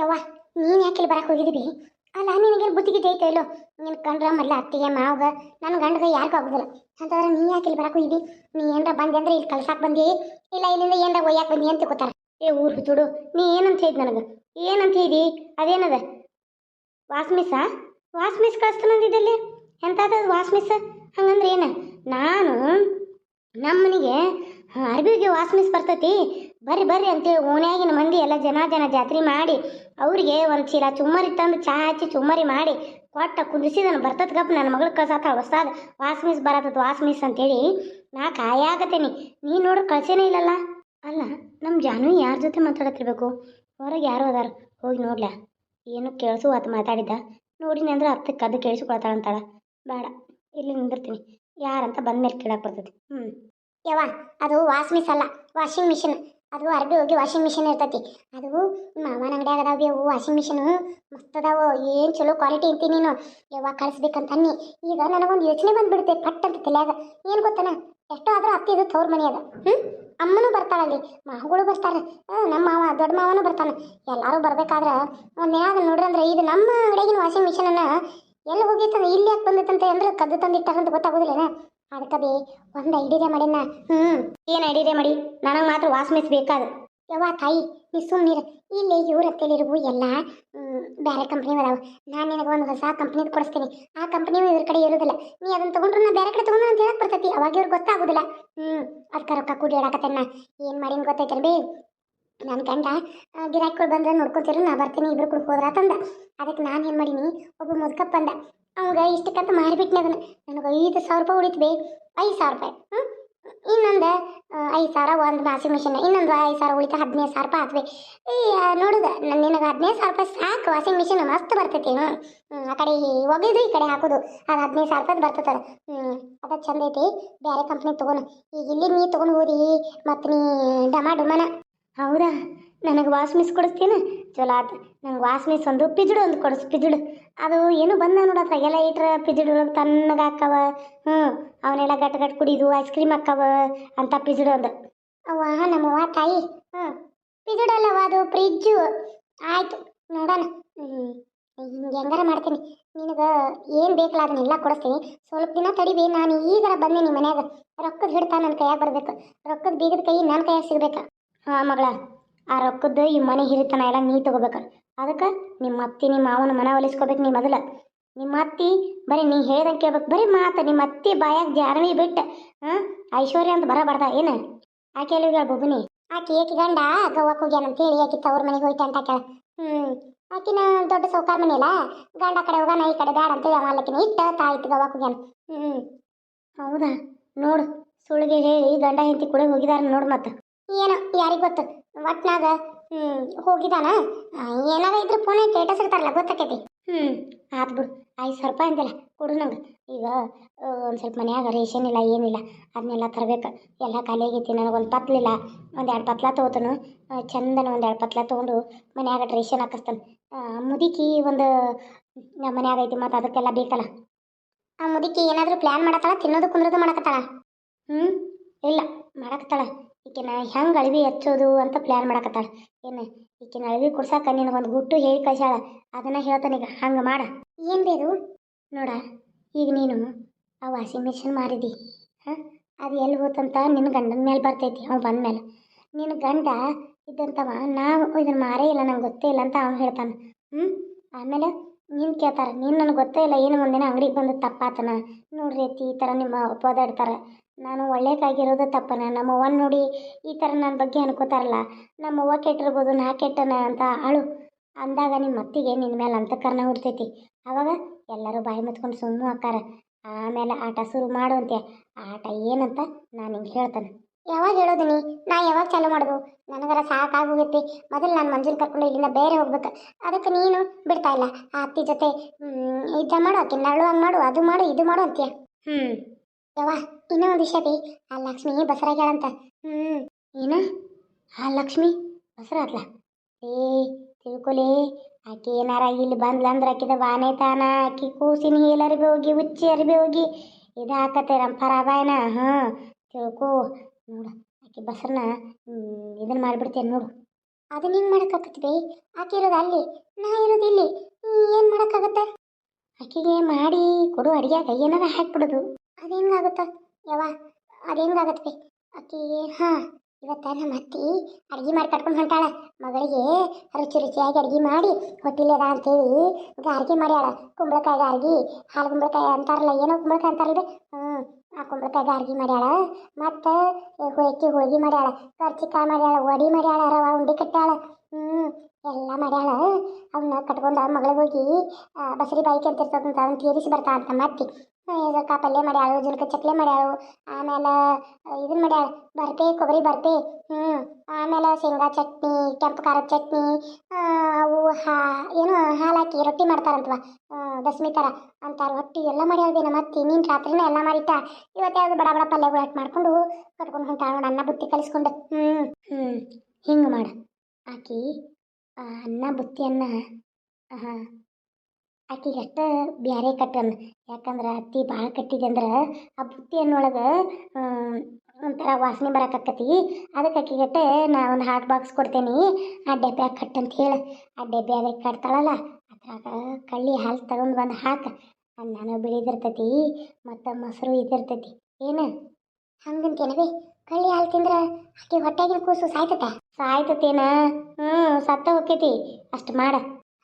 ಯವ್ವ, ನೀನು ಯಾಕೆ ಇಲ್ಲಿ ಬರಕ್ಕೆ ಹೋಗಿದ್ದೀವಿ? ಅಲ್ಲ ನಿನಗೆ ಬುದ್ಧಿಗೆ ಐತೆ ಇಲ್ಲೋ? ನಿನ್ನ ಕಂಡ್ರ ಮಲ್ಲ ಅತ್ತಿಗೆ, ಮಾವಗ ನನ್ನ ಗಂಡಗ ಯಾರಿಗೂ ಆಗೋದಿಲ್ಲ. ಅಂತಂದ್ರೆ ನೀ ಯಾಕೆ ಇಲ್ಲಿ ಬರಕ್ಕೆ ಹೋಗಿದ್ದಿ? ನೀ ಏನ್ರ ಬಂದೆ ಅಂದ್ರೆ ಇಲ್ಲಿ ಕಳ್ಸಾಕ್ ಬಂದಿ? ಇಲ್ಲ, ಇಲ್ಲಿಂದ ಏನರ ಒಯ್ಯಾಕೆ ಬಂದಿ ಅಂತ ಗೊತ್ತಾರ? ಏ, ಊರು ಹುಚ್ಚುಡು, ನೀ ಏನಂತ ಹೇಳಿದ್ ನನಗೆ? ಏನಂತ ಹೇಳಿದಿ ಅದೇನದ? ವಾಸ್ಮಿಸ ವಾಸ್ಮಿಸ್ ಕಳಿಸ್ತಾನಂದಿದ್ದಲ್ಲಿ ಎಂಥದ್ದು ವಾಸ್ಮಿಸ್ ಹಂಗಂದ್ರೆ ಏನು? ನಾನು ನಮ್ಮನಿಗೆ ಅರ್ಬಿಗೆ ವಾಸ್ಮಿಸ್ ಬರ್ತೈತಿ. ಬರ್ರಿ ಬರ್ರಿ ಅಂತೇಳಿ ಓಣ್ಯಾಗಿನ ಮಂದಿ ಎಲ್ಲ ಜನ ಜನ ಜಾತ್ರೆ ಮಾಡಿ ಅವ್ರಿಗೆ ಒಂದು ಚೀಲ ಚುಮ್ಮರಿ ತಂದು ಚಹಾ ಹಚ್ಚಿ ಚುಮ್ಮರಿ ಮಾಡಿ ಕೊಟ್ಟ ಕುದಿಸಿದನು ಬರ್ತದ ಗಪ್ಪ ನನ್ನ ಮಗಳು ಹೊಸ್ತಾದ ಹೊಸಾದ ವಾಸ್ಮಿಸ್ ಬರತ್ತದ ವಾಸ್ಮಿಸ್ ಅಂತೇಳಿ ನಾ ಕಾಯಾಗತ್ತೇನಿ ನೀ ನೋಡ್ರಿ ಕಳ್ಸೇನೇ ಇಲ್ಲಲ್ಲ. ಅಲ್ಲ ನಮ್ಮ ಜಾನು ಯಾರ ಜೊತೆ ಮಾತಾಡತ್ತಿರ್ಬೇಕು ಹೊರಗೆ ಯಾರು ಅದಾರ. ಹೋಗಿ ನೋಡ್ಲಾ. ಏನು ಕೇಳಿಸು ಆತ ಮಾತಾಡಿದ್ದ. ನೋಡಿನಿ ಅಂದ್ರೆ ಅತ್ತಕ್ಕೆ ಅದು ಕೇಳಿಸಿಕೊಳ್ತಾಳಂತಾಳ. ಬೇಡ ಇಲ್ಲಿ ನಿಂದಿರ್ತೀನಿ. ಯಾರಂತ ಬಂದ್ಮೇಲೆ ಕೇಳಕ್ಕೆ ಬರ್ತೈತಿ. ಹ್ಞೂ ಯವ್ವ, ಅದು ವಾಸ್ಮಿಸ್ ಅಲ್ಲ ವಾಷಿಂಗ್ ಮಿಷಿನ್ ಅದು ಅರ್ಬಿ ಹೋಗಿ ವಾಷಿಂಗ್ ಮಿಷಿನ್ ಇರ್ತೈತಿ. ಅದು ಮಾವನ ಅಂಗಡಿಯಾಗ ಅದಾವ ಅವು ವಾಷಿಂಗ್ ಮಿಷಿನು ಮಸ್ತ್ ಅದಾವು, ಏನು ಚಲೋ ಕ್ವಾಲಿಟಿ ಅಂತಿ ನೀನು. ಯವ್ವ, ಕಳಿಸ್ಬೇಕಂತ ಅನ್ನಿ. ಈಗ ನನಗೊಂದು ಯೋಚನೆ ಬಂದ್ಬಿಡುತ್ತೆ ಪಟ್ಟ ಅಂತ ತಲೆಯಾಗ. ಏನು ಗೊತ್ತನ? ಎಷ್ಟೋ ಆದ್ರೂ ಅತ್ತಿ ಇದು ತವ್ರ ಮನೆ ಅದ ಹ್ಞೂ ಅಮ್ಮನೂ ಬರ್ತಾಳಲ್ಲಿ. ಮಾವುಗಳು ಬರ್ತಾರೆ. ನಮ್ಮ ಮಾವ, ದೊಡ್ಡ ಮಾವನು ಬರ್ತಾನೆ. ಎಲ್ಲರೂ ಬರ್ಬೇಕಾದ್ರೆ ಒಂದು ಏನಾದ ನೋಡ್ರಂದ್ರೆ ಇದು ನಮ್ಮ ಅಂಗಡಿಯಾಗಿನ ವಾಷಿಂಗ್ ಮಿಷಿನನ್ನು ಎಲ್ಲಿ ಹೋಗಿತ್ತಂದ್ರೆ ಇಲ್ಲಿ ಯಾಕೆ ಬಂದಿತ್ತಂತ ಅಂದ್ರೆ ಕದ್ದು ತಂದಿಟ್ಟಾರಂತ ಗೊತ್ತಾಗೋದಿಲ್ಲ ಅದಕ್ಕೆ ಬೇ ಒಂದು ಐಡಿಯಾ ಮಾಡಿನ. ಹ್ಞೂ ಏನು ಐಡಿಯಾ ಮಾಡಿ? ನನಗೆ ಮಾತ್ರ ವಾಸ್ಮಿಸ್ ಬೇಕಾದ. ಯವ್ವ ತಾಯಿ, ನೀ ಸುಮ್ಮನಿರು ಇಲ್ಲಿ ಇವ್ರ ಹತ್ತಲಿರುವ ಎಲ್ಲ ಬೇರೆ ಕಂಪ್ನಿ ಅದಾವ. ನಾನು ನಿನಗೆ ಒಂದು ಹೊಸ ಕಂಪ್ನಿ ಕೊಡಿಸ್ತೀನಿ. ಆ ಕಂಪ್ನಿ ಇವ್ರ ಕಡೆ ಇರೋದಿಲ್ಲ. ನೀ ಅದನ್ನ ತಗೊಂಡ್ರು ನಾ ಬೇರೆ ಕಡೆ ತಗೊಂಡು ಅಂತ ಹೇಳಕ್ ಬರ್ತೈತಿ. ಅವಾಗ ಇವ್ರಿಗೆ ಗೊತ್ತಾಗೋದಿಲ್ಲ. ಹ್ಞೂ ಅದಕ್ಕೆ ರೊಕ್ಕ ಕೂಡಿ ಹೇಳಕತ್ತೇನ ಏನು ಮಾಡೀನಿ ಬೇ ನನ್ನ ಗಂಡ ಗಿರಾಕಿಗಳು ಬಂದ್ರೆ ನೋಡ್ಕೊತಿರು, ನಾ ಬರ್ತೀನಿ, ಇಬ್ರು ಕೂಡ ತಂದ. ಅದಕ್ಕೆ ನಾನು ಏನು ಮಾಡೀನಿ? ಒಬ್ಬ ಮುದ್ಕಪ್ಪ ಬಂದ. ಅವಂಗ ಇಷ್ಟಕ್ಕಂತ ಮಾರಿಬಿಟ್ನೆ ಅದನ್ನ. ನನಗೆ ಐದು ಸಾವಿರ ರೂಪಾಯಿ ಉಳಿತು ಬೇ. ಐದು ಸಾವಿರ ರೂಪಾಯಿ. ಹ್ಞೂ ಇನ್ನೊಂದು ಐದು ಸಾವಿರ ಒಂದು ವಾಷಿಂಗ್ ಮಿಷಿನ್ ಇನ್ನೊಂದು ಐದು ಸಾವಿರ ಉಳಿತು, ಹದಿನೈದು ಸಾವಿರ ರೂಪಾಯಿ ಆತ್ವಿ ಈ ನೋಡುದ ನಿನಗೆ ಹದಿನೈದು ಸಾವಿರ ರೂಪಾಯಿ ಸಾಕು ವಾಷಿಂಗ್ ಮಿಷಿನ್ ಮಸ್ತ್ ಬರ್ತೈತಿ ಹ್ಞೂ ಆ ಕಡೆ ಒಗೆದು, ಈ ಕಡೆ ಹಾಕೋದು, ಅದು ಹದಿನೈದು ಸಾವಿರ ರೂಪಾಯಿ ಬರ್ತೈತೆ ಹ್ಞೂ ಅದು ಚಂದ ಐತಿ ಬೇರೆ ಕಂಪ್ನಿ ತೊಗೊನು. ಈಗ ಇಲ್ಲಿ ನೀ ತೊಗೊಂಡು ಹೋದಿ ಮತ್ತು ನೀ ಡಮಾ ಡುಮನ. ಹೌದಾ? ನನಗೆ ವಾಸ್ ಮಿಸ್ ಕೊಡಿಸ್ತೀನ? ಚಲೋ ಆತು. ನಂಗೆ ವಾಸ್ ಮಿಸ್ ಒಂದು ಪಿಜುಡು ಒಂದು ಕೊಡಿಸ್, ಪಿಜುಡು. ಅದು ಏನು ಬಂದ ನೋಡತ್ತ ಎಲ್ಲ ಇಟ್ರೆ ಪಿಜುಡು ತಣ್ಣಗೆ ಹಾಕವ. ಹ್ಞೂ ಅವನ್ನೆಲ್ಲ ಗಟ್ ಗಟ್ ಕುಡಿದು ಐಸ್ ಕ್ರೀಮ್ ಹಾಕವ ಅಂತ ಪಿಜುಡು ಒಂದು ಅವ್ವ, ನಮ್ಮವ್ವ, ತಾಯಿ. ಹ್ಞೂ ಪಿಜುಡಲ್ಲವ ಅದು, ಫ್ರಿಜ್ಜು. ಆಯಿತು, ನೋಡೋಣ. ಹಿಂಗೆ ಹೆಂಗಾರ ಮಾಡ್ತೀನಿ. ನಿನಗೆ ಏನು ಬೇಕಲ್ಲ ಅದನ್ನೆಲ್ಲ ಕೊಡಿಸ್ತೀನಿ. ಸ್ವಲ್ಪ ದಿನ ತಡಿಬಿ ನಾನು ಈಗಾರ ಬಂದೀನಿ ಮನ್ಯಾಗ. ರೊಕ್ಕದ ಹಿಡ್ತಾ ನನ್ನ ಕೈಯಾಗ ಬರಬೇಕು. ರೊಕ್ಕದ ಬೀಗದ ಕೈ ನನ್ನ ಕೈಯಾಗ ಸಿಗ್ಬೇಕು? ಹಾಂ, ಮಗಳ. ಆ ರೊಕ್ಕದ್ದು ಈ ಮನೆ ಹಿರಿತನ ಎಲ್ಲ ನೀ ತಗೋಬೇಕು. ಅದಕ್ಕೆ ನಿಮ್ಮ ಅತ್ತಿ ನಿಮ್ಮ ಮಾವನ ಮನ ಒಲಿಸ್ಕೋಬೇಕು ನೀ ಮೊದಲು. ನಿಮ್ಮ ಅತ್ತಿ ಬರೀ ನೀ ಹೇಳ್ದಂಗೆ ಕೇಳ್ಬೇಕು. ಬರೀ ಮಾತು ನಿಮ್ಮ ಅತ್ತಿ ಬಾಯಾಗ ಜಾರ್ನಿ ಬಿಟ್ಟು ಹಾಂ? ಐಶ್ವರ್ಯ ಅಂತ ಬರಬಾರ್ದ ಏನು? ಆಕೆ ಎಲ್ಲಿ ಬುಗುನಿ ಆಕೆ ಏಕೆ ಗಂಡ ಗವ್ವಕ್ಕೆ ಹೋಗ್ಯಾನ ಅಂತ ಹೇಳಿ ಆಕೆ ತವ್ರ ಮನೆಗೆ ಹೋಯ್ತು ಅಂತ ಕೇಳ ಹ್ಞೂ ಆಕಿನ ದೊಡ್ಡ ಸೌಕಾರ ಮನೆ ಅಲ್ಲ? ಗಂಡ ಕಡೆ ಹೋಗೋಣ ಈ ಕಡೆ ಬೇಡ ಅಂತೇಳಿ ಅವಲ್ಲಕಿನ ಇಟ್ಟ ತಾಯಿತ್ತು ಗವ್ವಕ್ಕೆ ಹೋಗ್ಯಾನ. ಹ್ಞೂ ಹೌದಾ? ನೋಡು ಸುಳಿಗೆ ಹೇಳಿ ಗಂಡ ಹೆಂಡತಿ ಕೂಡ ಹೋಗಿದಾರ ನೋಡು ಮತ್ತೆ. ಏನು ಯಾರಿಗೆ ಗೊತ್ತು? ಒಟ್ನಾಗ ಹೋಗಿದಾನ? ಏನಾರ ಇದ್ರೆ ಫೋನ್ ಸ್ಟೇಟಸ್ ಇರ್ತಾರಲ್ಲ, ಗೊತ್ತಾಕೈತಿ. ಹ್ಞೂ ಆತ್ ಬಿಡು. ಐದು ಸಾವಿರ ರೂಪಾಯಿ ಅಂತಿಲ್ಲ ಕೊಡು ನಂಗೆ. ಈಗ ಒಂದು ಸ್ವಲ್ಪ ಮನ್ಯಾಗ ರೇಷನ್ ಇಲ್ಲ ಏನಿಲ್ಲ ಅದನ್ನೆಲ್ಲ ತರಬೇಕು. ಎಲ್ಲ ಖಾಲಿ ಆಗೈತಿ ನನಗೊಂದು ಪತ್ಲಿಲ್ಲ ಒಂದು ಎರಡು ಪತ್ಲ ತೊಗೋತಾನು. ಚಂದನ ಒಂದು ಎರಡು ಪತ್ಲ ತೊಗೊಂಡು ಮನ್ಯಾಗ ರೇಷನ್ ಹಾಕಿಸ್ತಾನೆ. ಮುದುಕಿ ಒಂದು, ನಮ್ಮ ಮನ್ಯಾಗ ಐತಿ ಮತ್ತು ಅದಕ್ಕೆಲ್ಲ ಬೇಕಲ್ಲ. ಆ, ಮುದುಕಿ ಏನಾದರೂ ಪ್ಲ್ಯಾನ್ ಮಾಡತ್ತಾಳ, ತಿನ್ನೋದು ಕುಂದ್ರದು ಮಾಡಕತ್ತಾಳ? ಹ್ಞೂ ಇಲ್ಲ, ಮಾಡಕತ್ತಾಳ. ಈಕಿನ ಹೆಂಗೆ ಅಳವಿ ಹಚ್ಚೋದು ಅಂತ ಪ್ಲ್ಯಾನ್ ಮಾಡಕತ್ತಾಳ. ಏನು ಈಕಿನ ಅಳವಿ ಕೊಡ್ಸಾಕ ನಿನಗೊಂದು ಗುಟ್ಟು ಹೇಳಿ ಕಳ್ಸಾಳ ಅದನ್ನ ಹೇಳ್ತಾನೀಗ ಹಂಗೆ ಮಾಡ. ಏನು ಬೇರು ನೋಡ, ಈಗ ನೀನು ಆ ವಾಷಿಂಗ್ ಮಿಷಿನ್ ಮಾರಿದಿ. ಹಾಂ? ಅದು ಎಲ್ಲಿ ಹೋತಂತ ನಿನ್ನ ಗಂಡನ ಮೇಲೆ ಬರ್ತೈತಿ ಅವ್ನು ಬಂದ ಮೇಲೆ ನಿನ್ನ ಗಂಡ ಇದ್ದಂತವ, ನಾವು ಇದನ್ನ ಮಾರೇ ಇಲ್ಲ, ನಂಗೆ ಗೊತ್ತೇ ಇಲ್ಲ ಅಂತ ಅವ್ನು ಹೇಳ್ತಾನೆ. ಹ್ಞೂ ಆಮೇಲೆ ನೀನು ಕೇಳ್ತಾರೆ, ನೀನು ನನಗೆ ಗೊತ್ತೇ ಇಲ್ಲ, ಏನು ಒಂದಿನ ಅಂಗಡಿಗೆ ಬಂದು ತಪ್ಪಾತನ. ನೋಡ್ರಿ ಈ ಥರ ನಿಮ್ಮ ಒಪ್ಪೋದಾಡ್ತಾರೆ ನಾನು ಒಳ್ಳೇದಾಗಿರೋದು ತಪ್ಪನ. ನಮ್ಮವ್ವನ ನೋಡಿ ಈ ಥರ ನನ್ನ ಬಗ್ಗೆ ಅನ್ಕೋತಾರಲ್ಲ ನಮ್ಮವ್ವ ಕೆಟ್ಟಿರ್ಬೋದು, ನಾ ಕೆಟ್ಟನ ಅಂತ ಅಳು ಅಂದಾಗ ನಿಮ್ಮ ಅತ್ತಿಗೆ ನಿನ್ನ ಮೇಲೆ ಅಂತಕರಣ ಹುಡ್ತೈತಿ ಅವಾಗ ಎಲ್ಲರೂ ಬಾಯಿ ಮುಚ್ಕೊಂಡು ಸುಮ್ಮನೆ ಹಾಕಾರ ಆಮೇಲೆ ಆಟ ಶುರು ಮಾಡು ಅಂತೆ ಆಟ ಏನಂತ ನಾನು ಹಿಂಗೆ ಹೇಳ್ತಾನೆ. ಯಾವಾಗ ಹೇಳೋದಿನಿ? ನೀ ಯಾವಾಗ ಚಾಲು ಮಾಡೋದು? ನನಗರ ಸಾಕಾಗೋಗೈತಿ. ಮೊದಲು ನಾನು ಮಂಜೂರು ಕರ್ಕೊಂಡು ಇಲ್ಲಿಂದ ಬೇರೆ ಹೋಗ್ಬೇಕು. ಅದಕ್ಕೆ ನೀನು ಬಿಡ್ತಾ ಇಲ್ಲ. ಆ ಅತ್ತಿ ಜೊತೆ ಇದ್ದ ಮಾಡು ಆಕೆ ನರಳು ಹಂಗೆ ಮಾಡು, ಅದು ಮಾಡು, ಇದು ಮಾಡು ಅಂತೀಯ. ಹ್ಞೂ ಯವ್ವ, ಇನ್ನೂ ಒಂದು ವಿಷಯ ಬಿ ಆ ಲಕ್ಷ್ಮಿ ಬಸರಾಗ್ಯಾಳಂತ. ಹ್ಞೂ ಏನ? ಆ ಲಕ್ಷ್ಮಿ ಬಸರಾದ್ಲ ಏ ತಿಳ್ಕೊಲಿ ಆಕೆ ಏನಾರ ಇಲ್ಲಿ ಬಂದ್ಲಂದ್ರೆ ಆಕಿದ ಬಾನೆ ತಾನ. ಆಕಿ ಕೂಸಿನ ಹೀಲ್ ಹೋಗಿ ಉಚ್ಚಿ ಅರಿಬಿ ಹೋಗಿ, ಇದು ಹಾಕತ್ತೆ ರಂಪಾರ ಬಾಯನ ಹಾಂ, ತಿಳ್ಕೊ. ನೋಡು, ಆಕೆ ಬಸರನ್ನ ಇದನ್ನ ಮಾಡಿಬಿಡ್ತೇನೆ ನೋಡು. ಅದನ್ನ ಹಿಂಗೆ ಮಾಡೋಕ್ಕಾಗತ್ತೆ ಆಕೆ ಇರೋದು ಅಲ್ಲಿ, ನಾ ಇರೋದು ಇಲ್ಲಿ. ಏನು ಮಾಡೋಕ್ಕಾಗತ್ತೆ? ಆಕೆಗೆ ಮಾಡಿ ಕೊಡು ಅಡುಗೆಯಾಗ ಏನಾರ ಹಾಕ್ಬಿಡೋದು. ಅದು ಹೆಂಗಾಗುತ್ತ ಯವ್ವ ಅದು ಹೆಂಗಾಗತ್ತೆ ಅಕ್ಕಿ ಹಾಂ, ಇವತ್ತ ನಮ್ಮ ಅತ್ತಿ ಅಡ್ಗೆ ಮಾಡಿ ಕಟ್ಕೊಂಡು ಹೊಂಟಾಳ. ಮಗಳಿಗೆ ರುಚಿ ರುಚಿಯಾಗಿ ಅಡ್ಗೆ ಮಾಡಿ ಹೊಟ್ಟಿಲೆದ ಅಂತೇಳಿ ಗಾರ್ಗಿ ಮಾಡ್ಯಾಳ. ಕುಂಬಳಕಾಯಿ ಗಾರ್ಗಿ, ಹಾಲು ಕುಂಬಳಕಾಯಿ ಅಂತಾರಲ್ಲ, ಏನೋ ಕುಂಬಳಕಾಯಿ ಅಂತಾರಲ್ರಿ ಹ್ಞೂ ಆ ಕುಂಬಳಕಾಯಿ ಗಾರ್ಗಿ ಮಾಡ್ಯಾಳ. ಮತ್ತು ಹೋಗಿ ಹೋಳಿಗೆ ಮಾಡ್ಯಾಳ. ಕರ್ಚಿಕಾಯಿ ಮಾಡ್ಯಾಳ, ವಡಿ ಮಾಡ್ಯಾಳ, ರವ ಉಂಡೆ ಕಟ್ಟಾಳ ಎಲ್ಲ ಮಾಡ್ಯಾಳ. ಅವನ್ನ ಕಟ್ಕೊಂಡು ಮಗಳಿಗೆ ಹೋಗಿ ಬಸರಿ ಅಂತ ಇರ್ತದಂತ ಅದನ್ನ ತೀರಿಸಿ ಬರ್ತಾ ಅಂತ ಮತ್ತಿ. ಹೆಸರುಕಾಯಿ ಪಲ್ಯ ಮಾಡ್ಯಾಳು ಜುಲ್ಕ ಚಕ್ಲಿ ಮಾಡ್ಯಾಳು, ಆಮೇಲೆ ಇದನ್ನ ಮಾಡ್ಯಾಳು, ಬರ್ಪೆ, ಕೊಬ್ಬರಿ ಬರ್ಪೆ. ಹ್ಞೂ ಆಮೇಲೆ ಶೇಂಗಾ ಚಟ್ನಿ, ಕೆಂಪು ಖಾರದ ಚಟ್ನಿ ಅವು ಹಾ, ಏನು ಹಾಲು ಹಾಕಿ ರೊಟ್ಟಿ ಮಾಡ್ತಾರಂತವ ದಶಮಿ ಥರ ಅಂತ ರೊಟ್ಟಿ ಎಲ್ಲ ಮಾಡ್ಯಾಳ ಬಿ ನಮ್ಮ ಅತ್ತಿ ನೀನು ರಾತ್ರಿನೇ ಎಲ್ಲ ಮಾಡಿಟ್ಟ. ಇವತ್ತು ಯಾವುದು ಬಡ ಬಡ ಪಲ್ಯಗಳು ಅಟ್ ಮಾಡ್ಕೊಂಡು ಕಟ್ಕೊಂಡು ಹೊಂಟಾಳ ಅನ್ನ ಬುತ್ತಿ ಕಲಿಸ್ಕೊಂಡು. ಹ್ಞೂ ಹ್ಞೂ ಹಿಂಗೆ ಮಾಡು. ಆಕಿ ಅನ್ನ ಬುತ್ತಿಯನ್ನ ಆಕಿಗೆ ಅಷ್ಟೇ ಬ್ಯಾರೆ ಕಟ್ಟನ್. ಯಾಕಂದ್ರೆ ಅತ್ತಿ ಭಾಳ ಕಟ್ಟಿದೆ ಅಂದ್ರೆ ಆ ಬುತ್ತಿ ಅನ್ನೊಳಗೆ ಒಂಥರ ವಾಸನೆ ಬರಕತ್ತತಿ ಅದಕ್ಕೆ ಆಕಿಗಟ್ಟೆ ನಾ ಒಂದು ಹಾಟ್ ಬಾಕ್ಸ್ ಕೊಡ್ತೇನೆ. ಆ ಡಬ್ಬ್ಯಾಗ ಕಟ್ಟಂತ ಹೇಳು. ಆ ಡಬ್ಬ್ಯಾಗ ಕಟ್ತಾಳಲ್ಲ, ಅದ್ರಾಗ ಕಳ್ಳಿ ಹಾಲು ತಗೊಂಡು ಬಂದು ಹಾಕ. ಅನ್ನನೂ ಬಿಳಿದಿರ್ತೈತಿ ಮತ್ತು ಮೊಸರು ಇದಿರ್ತೈತಿ. ಏನು? ಹಂಗಂತೇನವೇ ಕಳ್ಳಿ ಹಾಲು ತಿಂದ್ರೆ ಆಕೆ ಹೊಟ್ಟೆಗಿನ ಕೂಸು ಸಾಯ್ತತ? ಸಾಯ್ತತೇನ? ಹ್ಞೂ ಸತ್ತ ಹೋಗ್ತೈತಿ ಅಷ್ಟು ಮಾಡ.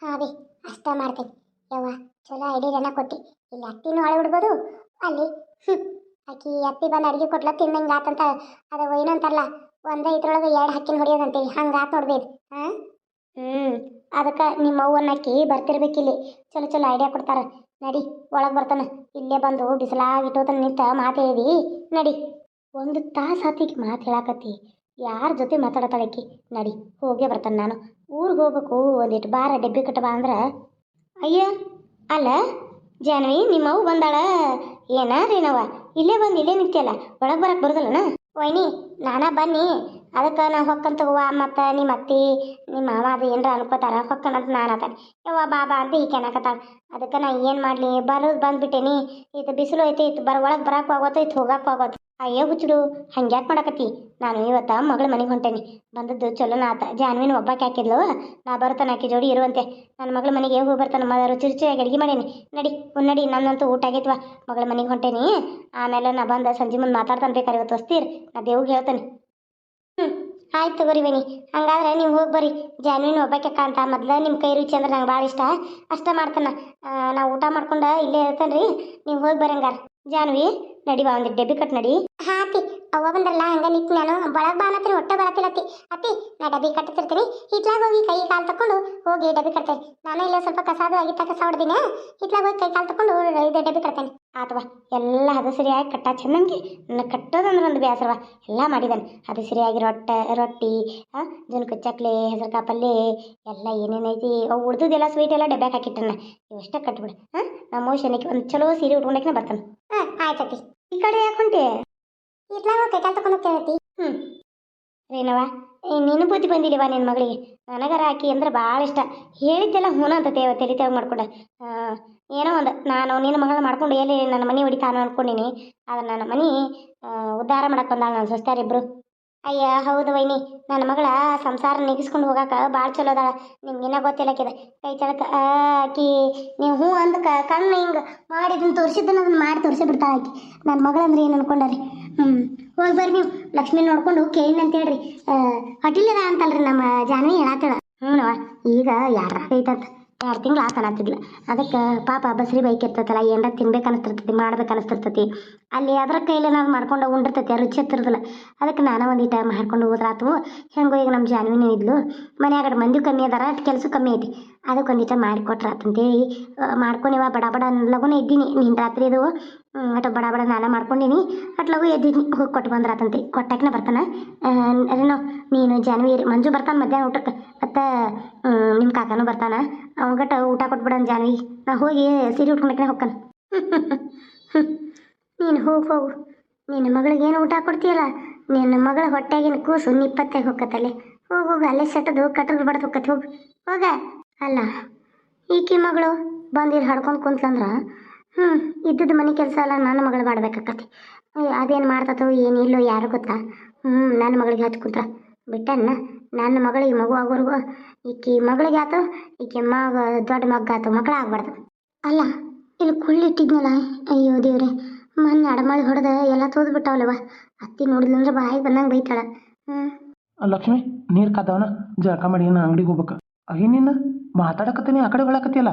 ಹಾಂ ರೀ ಅಷ್ಟ ಮಾಡ್ತೇನೆ. ಯವ್ವ ಚಲೋ ಐಡಿಯಾನ ಕೊಟ್ಟಿ. ಇಲ್ಲಿ ಅತ್ತಿನೂ ಒಳ ಬಿಡ್ಬೋದು ಅಲ್ಲಿ ಹ್ಞೂ ಆಕಿ ಅತ್ತಿ ಬಂದು ಅಡುಗೆ ಕೊಟ್ಲ ತಿಂದಂಗೆ ಆತಂತ. ಅದು ಏನಂತಾರಲ್ಲ ಒಂದೇ ಇದ್ರೊಳಗೆ ಎರಡು ಹಕ್ಕಿನ ಹೊಡಿಯೋದಂತೀವಿ ಹಂಗೆ ಆತು ನೋಡ್ಬೇಕು. ಹಾಂ? ಹ್ಞೂ ಅದಕ್ಕೆ ನಿಮ್ಮ ಅವ್ವನ್ನ ಅಕ್ಕಿ ಬರ್ತಿರ್ಬೇಕಿಲ್ಲಿ. ಚಲೋ ಚಲೋ ಐಡಿಯಾ ಕೊಡ್ತಾರ. ನಡಿ ಒಳಗೆ ಬರ್ತಾನೆ. ಇಲ್ಲೇ ಬಂದು ಬಿಸಿಲಾಗಿಟ್ಟೋತನ ನಿಂತ ಮಾತೇವಿ ಹೇಳಿ. ನಡಿ. ಒಂದು ತಾಸು ಆತಿಗೆ ಮಾತು ಹೇಳಾಕತ್ತಿ. ಯಾರ ಜೊತೆ ಮಾತಾಡತಾಳಕ್ಕಿ ನಡಿ, ಹೋಗೇ ಬರ್ತಾನೆ ನಾನು. ಊರಿಗೆ ಹೋಗ್ಬೇಕು ಒಂದಿಟ್ಟು ಬಾರ ಡಬ್ಬಿ ಕಟ್ಟಬಾ ಅಂದ್ರೆ. ಅಯ್ಯ, ಅಲ್ಲ, ಜಾನ್ವಿ, ನಿಮ್ಮವ್ವ ಬಂದಾಳ. ಏನ ರೀನವ್ವ ಇಲ್ಲೇ ಬಂದು ಇಲ್ಲೇ ನಿಂತಿಯಲ್ಲ, ಒಳಗೆ ಬರಕ್ಕೆ ಬರೋದಲ್ಲನ? ವೈನಿ ನಾನಾ ಬನ್ನಿ. ಅದಕ್ಕೆ ನಾ ಹೊಕ್ಕಂತ ಹೂವ, ಮತ್ತು ನಿಮ್ಮ ಅತ್ತಿ ನಿಮ್ಮ ಮಾವ ಅದು ಏನರ ಅನ್ಕೋತಾರ ಹೊಕ್ಕನಂತ ನಾನು ಅತಾನೆ ಯವ್ವ ಬಾಬಾ ಅಂತ ಈಕೆ ಅನ್ನಕತ್ತಾಳ. ಅದಕ್ಕೆ ನಾ ಏನು ಮಾಡಲಿ? ಬರೋದು ಬಂದ್ಬಿಟ್ಟೇನಿ. ಇದು ಬಿಸಿಲು ಐತಿ ಇತ್ತು ಬರ, ಒಳಗೆ ಬರಕ್ಕೆ ಆಗೋತು ಇತ್ತು ಹೋಗಕ್ಕೆ ಅಯ್ಯೋ ಹುಚ್ಚುಡು, ಹಂಗ್ಯಾಕೆ ಮಾಡಕತ್ತಿ? ನಾನು ಇವತ್ತ ಮಗಳ ಮನೆಗೆ ಹೊಂಟೇನಿ. ಬಂದದ್ದು ಚಲೋನ ಆತ. ಜಾನ್ವಿನ ಒಬ್ಬಾಕೆ ಹಾಕಿದ್ಲು. ನಾ ಬರ್ತಾನೆ ಆಕೆ ಜೋಡಿ ಇರುವಂತೆ. ನನ್ನ ಮಗಳ ಮನೆಗೆ ಹೋಗಿ ಬರ್ತಾನೆ ಮ ರುಚಿ ರುಚಿಯಾಗಿ ಅಡುಗೆ ಮಾಡೇನಿ. ನಡಿ, ಉನ್ನಡಿ, ನನ್ನಂತೂ ಊಟ ಆಗೈತ್ವ? ಮಗಳ ಮನೆಗೆ ಹೊಂಟೇನಿ. ಆಮೇಲೆ ನಾ ಬಂದ ಸಂಜೆ ಮುಂದೆ ಮಾತಾಡ್ತಾನೆ ಬೇಕಾರೆ ಇವತ್ತು ಹೊಸ್ತೀರಿ. ನಾ ದೇವ್ಗೆ ಹೇಳ್ತಾನೆ. ಹ್ಞೂ ಆಯ್ತು ತಗೋರಿ ಬನ್ನಿ ಹಂಗಾದ್ರೆ ನೀವು ಹೋಗಿ ಬರ್ರಿ. ಜಾನ್ವಿನ ಒಬ್ಬಾಕೆ ಕಾಂತ ಮೊದ್ಲು ನಿಮ್ಮ ಕೈ ರುಚಿ ಅಂದ್ರೆ ನಂಗೆ ಭಾಳ ಇಷ್ಟ. ಅಷ್ಟ ಮಾಡ್ತಾನೆ. ನಾ ಊಟ ಮಾಡ್ಕೊಂಡು ಇಲ್ಲೇ ಇರ್ತಾನೆ ರೀ ನೀವು ಹೋಗಿ ಬರ್ರಿ ಹಂಗಾರ. ಜಾನ್ವಿ ನಡಿ ಬಾ ಒಂದು ಡಬ್ಬಿ ಕಟ್ ನಡಿ. ಹಾ ಅತ್ತಿ ಅವ್ವ ಬಂದ್ರಲ್ಲ ಹಂಗ ನಿಂತು ನಾನು ಬಳಗ್ ಬಾ ಅನ್ನತ್ತೀನಿ ಹೊಟ್ಟೆ ಬರತ್ತಿಲ್ಲತ್ತಿ ಅತ್ತಿ. ನಾ ಡಬ್ಬಿ ಕಟ್ತಿರ್ತೀನಿ ಹಿತ್ಲಾಗ ಹೋಗಿ ಕೈ ಕಾಲು ತಕೊಂಡು ಹೋಗಿ ಡಬ್ಬಿ ಕಟ್ತೇನೆ ನಾನು ಇಲ್ಲ ಸ್ವಲ್ಪ ಕಸಾದು ಆಗಿತ್ತ ಕಸ ಹೊಡ್ದೀನಿ. ಹಿತ್ಲಾಗ ಹೋಗಿ ಕೈ ಕಾಲು ತಕೊಂಡು ಇದೆ ಡಬ್ಬಿ ಕಟ್ತೇನೆ ಆತವ ಎಲ್ಲ ಅದು ಸರಿಯಾಗಿ ಕಟ್ಟ ಚೆನ್ನಂಗೆ ನನ್ನ ಕಟ್ಟೋದಂದ್ರೆ ಒಂದು ಬೇಸರವ. ಎಲ್ಲ ಮಾಡಿದ್ದಾನೆ ಅದು ಸರಿಯಾಗಿ ರೊಟ್ಟ ರೊಟ್ಟಿ ಜುನ್ಕು ಚಕ್ಲಿ ಹೆಸರು ಕಾಪಲ್ಲಿ ಎಲ್ಲ ಏನೇನೈತಿ ಅವು ಉಳ್ದದೆಲ್ಲ ಸ್ವೀಟ್ ಎಲ್ಲ ಡಬ್ಬ್ಯಾಗ ಹಾಕಿಟ್ಟನ. ಇವಷ್ಟೇ ಕಟ್ಬಿಡು. ಹಾಂ ನಮ್ಮ ಮೋಶನಕ್ಕೆ ಒಂದು ಚಲೋ ಸೀರೆ ಉಟ್ಕೊಂಡಕ್ಕೆ ಬರ್ತಾನೆ. ಹಾಂ ಆಯ್ತತಿ ಈ ಕಡೆ ಯಾಕೆ ಹೊಂಟೆ ಇರ್ಲಾಗ ಕೈ ಕಾಲು ತಕೊಂಡು ಹೋಗ್ತೇವತಿ ಹ್ಞೂ ರೇನವ ನೀನು ಬುದ್ಧಿ ಬಂದಿಲ್ಲವ ನಿನ್ನ ಮಗಳಿಗೆ. ನನಗರ ಆಕಿ ಅಂದ್ರೆ ಭಾಳ ಇಷ್ಟ. ಹೇಳಿದ್ದೆಲ್ಲ ಹೂನ ಅಂತ ತೇವ ತೆಲಿತೇವ ಮಾಡ್ಕೊಂಡ. ಏನೋ ಒಂದು, ನಾನು ನಿನ್ನ ಮಗಳ ಮಾಡ್ಕೊಂಡು ಎಲ್ಲಿ ನನ್ನ ಮನೆ ಹೊಡಿತಾನು ಅನ್ಕೊಂಡಿನಿ. ಆದ್ರೆ ನನ್ನ ಮನೆ ಉದ್ಧಾರ ಮಾಡಕ್ಕೆ ಬಂದಾಳ ನನ್ನ ಸೊಸ್ತಾರಿಬ್ರು ಅಯ್ಯ, ಹೌದು ವೈನಿ. ನನ್ನ ಮಗಳ ಸಂಸಾರ ನೆಗಿಸ್ಕೊಂಡು ಹೋಗಾಕ ಭಾಳ ಚಲೋ ಅದಾಳ. ನಿಮ್ಗಿನ್ನ ಗೊತ್ತಿಲ್ಲಕ್ಕಿದೆ ಕೈ ಚಳಕ ಆಕಿ, ನೀವು ಹ್ಞೂ ಅಂದ ಕಣ್ಣು ಹಿಂಗೆ ಮಾಡಿದ್ದನ್ನು ತೋರಿಸಿದ್ದನ್ನ ಅದನ್ನ ಮಾಡಿ ತೋರಿಸಿ ಬಿಡ್ತಾ ಆಕಿ. ನನ್ನ ಮಗಳಂದ್ರೆ ಏನು ಅನ್ಕೊಂಡಾರಿ? ಹ್ಞೂ ಹೋಗಿ ಬರ್ರಿ ನೀವು. ಲಕ್ಷ್ಮಿ ನೋಡ್ಕೊಂಡು ಕೇಳಿನ ಅಂತ ಹೇಳ್ರಿ. ಹೊಟ್ಟಿಲದ ಅಂತಲ್ರಿ ನಮ್ಮ ಜಾನ್ವಿ ಹೇಳತ್ತಳ. ಹ್ಞೂ ಈಗ ಯಾರ ಐತಂತ? ಎರಡು ತಿಂಗಳು ಆತ ಅನ್ನತ್ತಿದ್ಲ ಅದಕ್ಕೆ ಪಾಪ ಬಸ್ರಿ ಬೈಕ್ ಇರ್ತೈತಲ್ಲ ಏನಾರ ತಿನ್ಬೇಕು ಅನಿಸ್ತಿರ್ತೈತಿ ಮಾಡ್ಬೇಕು ಅನಿಸ್ತಿರ್ತೈತಿ ಅಲ್ಲಿ ಅದ್ರ ಕೈಲಿ ನಾನು ಮಾಡ್ಕೊಂಡು ಉಂಡಿರ್ತೈತಿ, ಆ ರುಚಿ ಹತ್ತಿರದಿಲ್ಲ. ಅದಕ್ಕೆ ನಾನು ಒಂದು ಟೈಮ್ ಮಾಡ್ಕೊಂಡು ಹೋದ್ರಾತು, ಹೆಂಗೋ ಈಗ ನಮ್ಮ ಜಾನ್ವಿನೂ ಇದ್ಲು. ಮನ್ಯಾಗ ಮಂದಿ ಕಮ್ಮಿ ಅದಾರ, ಕೆಲಸ ಕಮ್ಮಿ ಐತಿ. ಅದಕ್ಕೆ ಒಂದಿಟ ಮಾಡಿಕೊಟ್ರ ಅಂತೇಳಿ ಮಾಡ್ಕೊಂಡಿವ ಬಡ ಬಡ ಲಗುನ ಇದ್ದೀನಿ. ನಿನ್ನ ರಾತ್ರಿದು ಅಟ ಬಡ ಬಡ ನಾನ ಮಾಡ್ಕೊಂಡೀನಿ. ಅಟ್ ಲಗು ಎದ್ದಿದ್ನಿ, ಹೋಗಿ ಕೊಟ್ಟು ಬಂದ್ರಾತಂತೆ. ಕೊಟ್ಟಾಕಿನ ಬರ್ತಾನ. ಏನೋ, ನೀನು ಜಾನ್ವಿ ಮಂಜು ಬರ್ತಾನೆ ಮಧ್ಯಾಹ್ನ ಊಟಕ್ಕೆ ಮತ್ತು ನಿಮ್ಮ ಕಾಕನೂ ಬರ್ತಾನ. ಅವಗಟ್ಟ ಊಟ ಕೊಟ್ಬಿಡನ್ ಜಾನ್ವಿ ನಾ ಹೋಗಿ ಸೀರೆ ಉಟ್ಕೊಂಡಕ್ಕೆ ಹೋಗ್ತಾನೆ ನೀನು ಹೋಗಿ ಹೋಗು. ನಿನ್ನ ಮಗಳಿಗೆ ಏನು ಊಟ ಕೊಡ್ತೀಯಲ್ಲ? ನಿನ್ನ ಮಗಳ ಹೊಟ್ಟೆಗಿನ ಕೂಸು ನಿಪ್ಪತ್ತೆ ಹೋಗತ್ತಲ್ಲಿ ಹೋಗಿ ಹೋಗು, ಅಲ್ಲೇ ಸೆಟ್ಟದು ಕಟ್ಟದ್ ಬಡ್ದು ಹೋಗತ್ತೆ ಹೋಗು. ಹೋಗ. ಅಲ್ಲ, ಈಕಿ ಮಗಳು ಬಂದು ಇಲ್ಲಿ ಹಡ್ಕೊಂಡು ಕುಂತ್ಲಂದ್ರ ಹ್ಞೂ ಇದ್ದದ್ದು ಮನೆ ಕೆಲಸ ಎಲ್ಲ ನನ್ನ ಮಗಳು ಮಾಡ್ಬೇಕಾಕತಿ. ಅದೇನು ಮಾಡ್ತತೋ ಏನಿಲ್ಲೋ ಯಾರು ಗೊತ್ತಾ? ಹ್ಞೂ ನನ್ನ ಮಗಳಿಗೆ ಹಚ್ಚಿ ಕುಂತ್ರ. ಬಿಟ್ಟನ್ನ ನನ್ನ ಮಗಳಿಗೆ ಮಗು ಆಗೋರ್ಗು ಈಕಿ ಮಗಳಿಗೆ ಆತು, ಈಕೆ ಮಗ, ದೊಡ್ಡ ಮಗ ಆತು ಮಕ್ಕಳ ಆಗ್ಬಾರ್ದು. ಅಲ್ಲ, ಇಲ್ಲಿ ಕುಳ್ಳಿಟ್ಟಿದ್ನಲ್ಲ ಅಯ್ಯೋ ದೇವ್ರೆ ಮೊನ್ನೆ ಅಡಮಳಿ ಹೊಡೆದ ಎಲ್ಲ ತೋದ್ ಬಿಟ್ಟಾವಲ್ಲವ ಅತ್ತಿ ನೋಡಿದ್ಲಂದ್ರೆ ಬಾಯಿಗೆ ಬಂದಂಗೆ ಬೈತಾಳ. ಹ್ಞೂ ಲಕ್ಷ್ಮಿ, ನೀರು ಕಾದವನ ಜಳಕ ಮಾಡಿ ಅಂಗಡಿಗೆ ಹೋಗ್ಬೇಕು. ಅಯ್ಯ ನೀನು ಮಾತಾಡಕತ್ತೀನಿ ಆ ಕಡೆ ಒಳಕತ್ತಿಯಲ್ಲ.